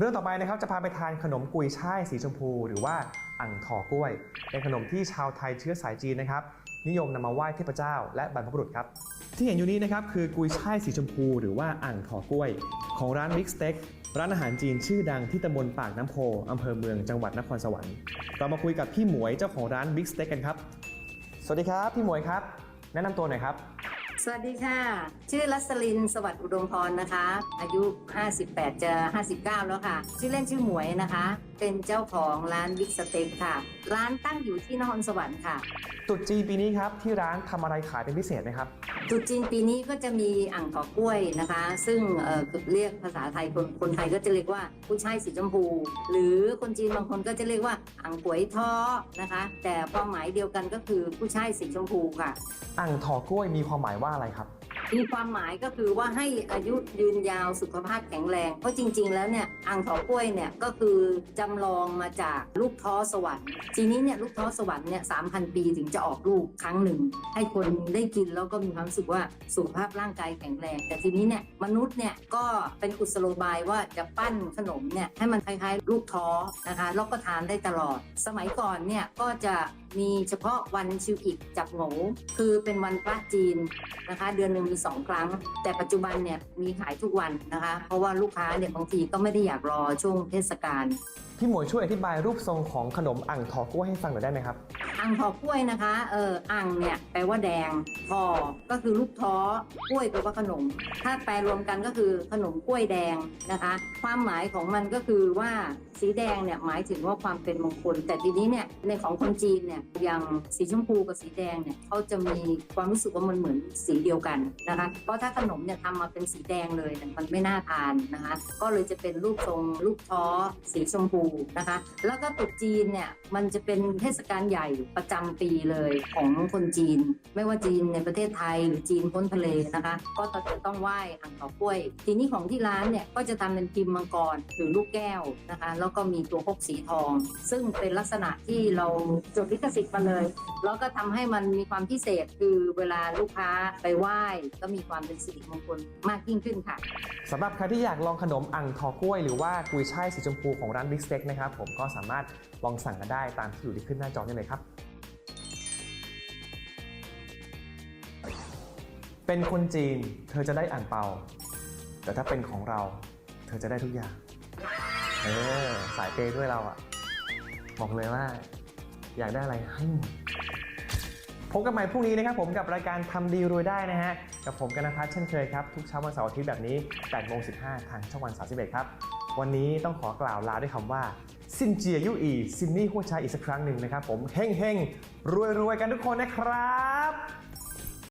เรื่องต่อไปนะครับจะพาไปทานขนมกุยช่ายสีชมพู หรือว่าอ่างถอกล้วย เป็นขนมที่ชาวไทยเชื้อสายจีนนะครับนิยมนำมาไหว้เทพเจ้า และบรรพบุรุษครับที่เห็นอยู่นี้นะครับคือกุยช่ายสีชมพู หรือว่าอ่างถอกล้วย ของร้านบิ๊กสเต็กร้านอาหารจีนชื่อดังที่ตำบลปากน้ำโพอำเภอเมืองจังหวัดนครสวรรค์เรามาคุยกับพี่หมวยเจ้าของร้านบิ๊กสเต็กกันครับ สวัสดีครับ พี่หมวยครับ แนะนำตัวหน่อยครับ สวัสดีค่ะ ชื่อรัสลินสวัสดิ์อุดมพรนะคะ อายุ 58 จะ 59 แล้วค่ะ ชื่อเล่นชื่อหมวยนะคะ เป็นเจ้าของร้านบิ๊กสเต็กค่ะ ร้านตั้งอยู่ที่นครสวรรค์ค่ะตรุษจีนปีนี้ครับที่ร้านทำอะไรขายเป็นพิเศษไหมครับ ตรุษจีนปีนี้ก็จะมีอ่างกอกล้วยนะคะ ซึ่งเอ่อเรียกภาษาไทยคนคนไทยก็จะเรียกว่ากุ้ยช่ายสีชมพู หรือคนจีนบางคนก็จะเรียกว่าอ่างป่วยท้อนะคะ แต่ความหมายเดียวกันก็คือกุ้ยช่ายสีชมพูค่ะ อ่างถอกล้วยมีความหมายว่าอะไรครับ มีความหมายก็คือว่าให้อายุยืนยาวสุขภาพแข็งแรง เพราะจริง ๆ แล้วเนี่ยอ่างเถากล้วยเนี่ยก็คือจำลองมาจากลูกท้อสวรรค์ทีนี้เนี่ยลูกท้อสวรรค์เนี่ยสามพันปีถึงจะออกลูกครั้งหนึ่ง ให้คนได้กินแล้วก็มีความรู้สึกว่าสุขภาพร่างกายแข็งแรง แต่ทีนี้เนี่ยมนุษย์เนี่ยก็เป็นกุศโลบายว่าจะปั้นขนมเนี่ยให้มันคล้ายๆ ลูกท้อนะคะแล้วก็ทานได้ตลอด สมัยก่อนเนี่ยก็จะมีเฉพาะวันชิวอิกจับโหงคือเป็นวันพระจีนนะคะ เดือนหนึ่งมี2ครั้ง แต่ปัจจุบันเนี่ยมีขายทุกวันนะคะ เพราะว่าลูกค้าเนี่ยบางทีก็ไม่ได้อยากรอช่วงเทศกาลพี่หมวยช่วยอธิบายรูปทรงของขนมอ่างถอกล้วยให้ฟังหน่อยได้ไหมครับอ่างทอกล้วยนะคะเอออ่างเนี่ยแปลว่าแดงทอก็คือลูกท้อกล้วยแปลว่าขนม ถ้าแปลรวมกันก็คือขนมกล้วยแดงนะคะ ความหมายของมันก็คือว่าสีแดงเนี่ยหมายถึงว่าความเป็นมงคล แต่ทีนี้เนี่ยในของคนจีนเนี่ยอย่างสีชมพูกับสีแดงเนี่ยเขาจะมีความรู้สึกว่ามันเหมือนสีเดียวกันนะคะ เพราะถ้าขนมเนี่ยทำมาเป็นสีแดงเลยเนี่ยมันไม่น่าทานนะคะ ก็เลยจะเป็นรูปทรงลูกท้อสีชมพูนะคะ แล้วก็ตรุษจีนเนี่ยมันจะเป็นเทศกาลใหญ่ประจำปีเลยของคนจีน ไม่ว่าจีนในประเทศไทยหรือจีนพ้นทะเลนะคะ ก็จะต้องไหว้อ่างเปากล้วย ทีนี้ของที่ร้านเนี่ยก็จะทำเป็นพิมพ์มังกรหรือลูกแก้วนะคะ แล้วก็มีตัวพกสีทอง ซึ่งเป็นลักษณะที่เราจดลิขสิทธิ์มาเลย แล้วก็ทำให้มันมีความพิเศษคือเวลาลูกค้าไปไหว้ก็มีความเป็นสิริมงคลมากยิ่งขึ้นค่ะสำหรับใครที่อยากลองขนมอ่างทอกล้วย หรือว่ากุยช่ายสีชมพูของร้านบิ๊กสเต็กนะครับผมก็สามารถลองสั่งกันได้ตามที่อยู่ที่ขึ้นหน้าจอได้เลยครับเป็นคนจีนเธอจะได้อ่างเปา แต่ถ้าเป็นของเรา เธอจะได้ทุกอย่าง เออ สายเปย์ด้วยเราอะบอกเลยว่า อยากได้อะไรให้หมดพบกันใหม่พรุ่งนี้นะครับผมกับรายการทำดีรวยได้นะฮะ กับผมกันนพัฒน์เช่นเคยครับ ทุกเช้าวันเสาร์อาทิตย์แบบนี้8โมง15 ทางช่องวัน 31 ครับ วันนี้ต้องขอกล่าวลาด้วยคำว่า ซินเจียยุอี ซินนี่หัวชายอีกสักครั้งหนึ่งนะครับผมเฮงเฮงรวยรวยกันทุกคนนะครับ